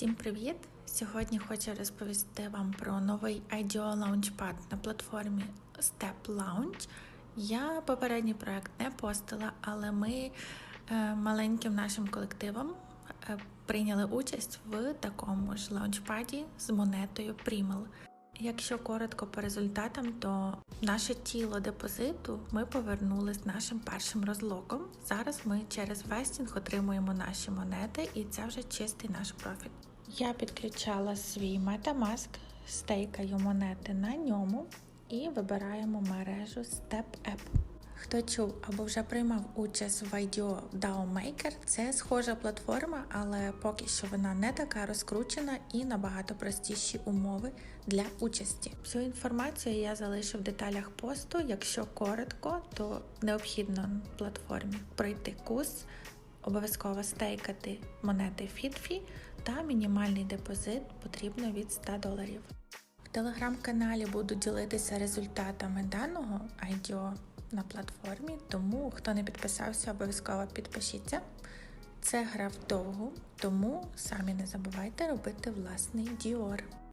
Всім привіт! Сьогодні хочу розповісти вам про новий IDEO Launchpad на платформі Step Launch. Я попередній проект не постила, але ми е, маленьким нашим колективом е, прийняли участь в такому ж лаунчпаді з монетою Primal. Якщо коротко по результатам, то наше тіло депозиту ми повернули з нашим першим розлоком. Зараз ми через вестінг отримуємо наші монети, і це вже чистий наш профіль. Я підключала свій MetaMask, стейкаю монети на ньому і вибираємо мережу StepApp. Хто чув або вже приймав участь в IDO DAO Maker, це схожа платформа, але поки що вона не така розкручена і набагато простіші умови для участі. Всю інформацію я залишу в деталях посту. Якщо коротко, то необхідно платформі пройти курс, обов'язково стейкати монети FitFi та мінімальний депозит потрібно від 100 доларів. В телеграм-каналі буду ділитися результатами даного IDO на платформі, тому хто не підписався, обов'язково підпишіться. Це гра вдовгу, тому самі не забувайте робити власний діор.